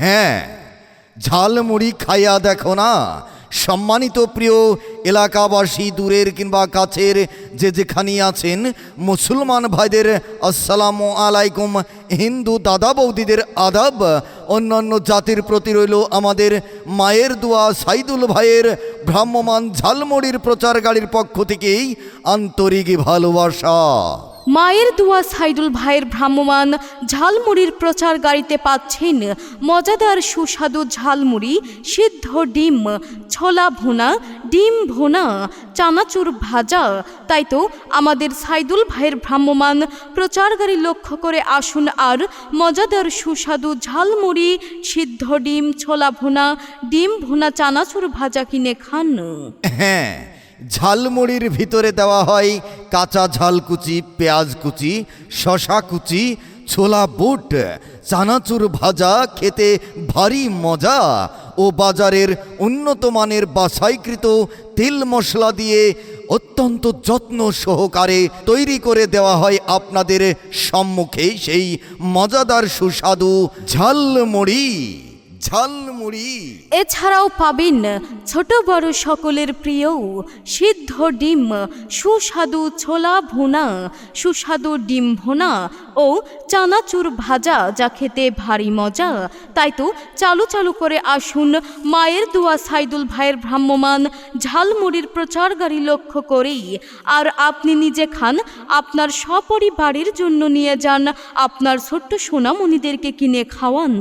হ্যাঁ ঝালমুড়ি খাইয়া দেখো না। সম্মানিত প্রিয় এলাকাবাসী দূরের কিংবা কাছের যে যেখানে আছেন, মুসলমান ভাইদের আসসালামু আলাইকুম। হিন্দু দাদা বৌদিদের আদাব। অন্যান্য জাতির প্রতি রইল আমাদের মায়ের দোয়া সাইদুল ভাইয়ের ভ্রাম্যমান ঝালমুড়ির প্রচার গাড়ির পক্ষ থেকেই আন্তরিক ভালোবাসা। মায়ের দুয়া সাইদুল ভাইয়ের ভ্রাম্যমান ঝালমুড়ির প্রচার গাড়িতে পাচ্ছেন মজাদার সুস্বাদু ঝালমুড়ি, সিদ্ধ ডিম, ছোলা ভোনা, ডিম ভোনা, চানাচুর ভাজা। তাই তো আমাদের সাইদুল ভাইয়ের ভ্রাম্যমান প্রচার গাড়ি লক্ষ্য করে আসুন আর মজাদার সুস্বাদু ঝালমুড়ি, সিদ্ধ ডিম, ছোলা ভোনা, ডিম ভোনা, চানাচুর ভাজা কিনে খান। হ্যাঁ। ঝালমুড়ির ভিতরে দেওয়া হয় কাঁচা ঝাল কুচি পেঁয়াজ কুচি শশা কুচি ছোলা বুট, চানাচুর ভাজা, খেতে ভারী মজা ও বাজারের উন্নত মানের বাছাইকৃত তেল মশলা দিয়ে অত্যন্ত যত্ন সহকারে তৈরি করে দেওয়া হয় আপনাদের সম্মুখে সেই মজাদার সুস্বাদু ঝালমুড়ি ঝালমুড়ি এছাড়াও পাবেন ছোট বড় সকলের প্রিয় সিদ্ধ ডিম সুস্বাদু ছোলা ভুনা সুস্বাদু ডিম ভুনা ও চানাচুর ভাজা যা খেতে ভারী মজা। তাই তো চালু চালু করে আসুন মায়ের দোয়া সাইদুল ভাইয়ের ভ্রাম্যমান ঝালমুড়ির প্রচার গাড়ি লক্ষ্য করেই। আর আপনি নিজে খান আপনার সপরিবারের জন্য নিয়ে যান আপনার ছোট্ট সোনামণিদেরকে কিনে খাওয়ান।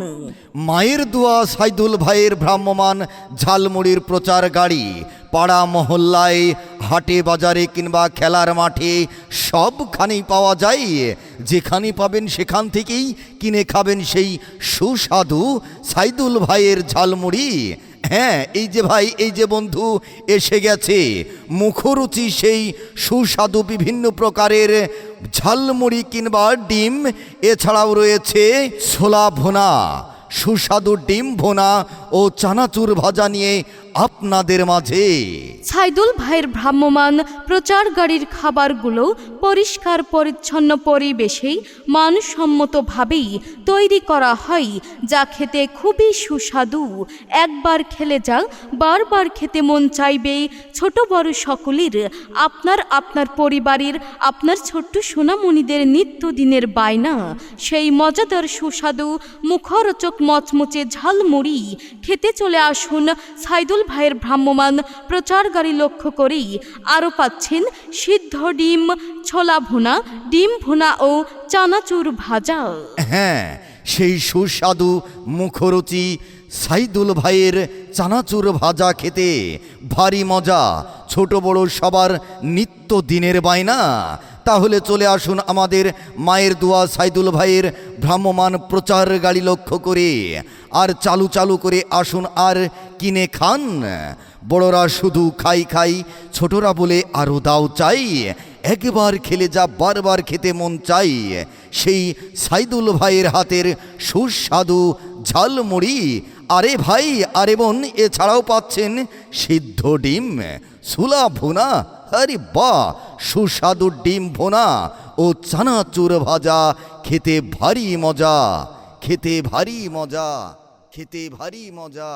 মায়ের দোয়া সাইদুল ভাইয়ের ভ্রাম্যমান ঝালমুড়ির প্রচার গাড়ি, পাড়া মহল্লায়, হাটে বাজারে কিংবা খেলার মাঠে সবখানেই পাওয়া যায়। যেখানে পাবেন সেখান থেকেই কিনে খাবেন সেই সুস্বাদু সাইদুল ভাইয়ের ঝালমুড়ি। হ্যাঁ এই যে ভাই, এই যে বন্ধু, এসে গেছে। মুখরুচি সেই সুস্বাদু বিভিন্ন প্রকারের ঝালমুড়ি কিংবা ডিম, এছাড়াও রয়েছে ছোলা ভোনা। সুস্বাদু ডিম ভোনা ও চানাচুর ভাজা নিয়ে আপনাদের মাঝে। সাইদুল ভাইয়ের ভ্রাম্যমান প্রচার গাড়ির খাবারগুলো পরিষ্কার, পরিচ্ছন্ন পরিবেশেই মানসম্মতভাবেই তৈরি করা হয়, যা খেতে খুবই সুস্বাদু। একবার খেলে যা বারবার খেতে মন চাইবে, ছোট বড় সকলের, আপনার আপনার পরিবারের, আপনার ছোট্ট সোনামণিদের নিত্যদিনের বায়না। সেই মজাদার সুস্বাদু মুখরোচক মচমচে ঝালমুড়ি খেতে চলে আসুন সাইদুল ভাইয়ের ভ্রাম্যমান প্রচার লক্ষ্য করেই আরও পাচ্ছেন সিদ্ধ ডিম, ছোলা ভুনা, ডিম ভুনা ও চানাচুর ভাজা। হ্যাঁ সেই সুস্বাদু মুখরুচি সাইদুল ভাইয়ের চানাচুর ভাজা খেতে ভারী মজা, ছোট বড় সবার নিত্য দিনের বায়না। তাহলে চলে আসুন আমাদের মায়ের দোয়া সাইদুল ভাইয়ের ভ্রাম্যমান প্রচার গাড়ি লক্ষ্য করে। আর চালু চালু করে আসুন আর কিনে খান। বড়রা শুধু খাই খাই, ছোটরা বলে আরও দাও চাই। একবার খেলে যা বারবার খেতে মন চাই। সেই সাইদুল ভাইয়ের হাতের সুস্বাদু ঝালমুড়ি আরে ভাই, আরে বোন, এছাড়াও পাচ্ছেন সিদ্ধ ডিম সুলা ভুনা, আরে বা সুস্বাদু ডিম ভোনা ও চানাচুর ভাজা, খেতে ভারী মজা, খেতে ভারী মজা, খেতে ভারী মজা।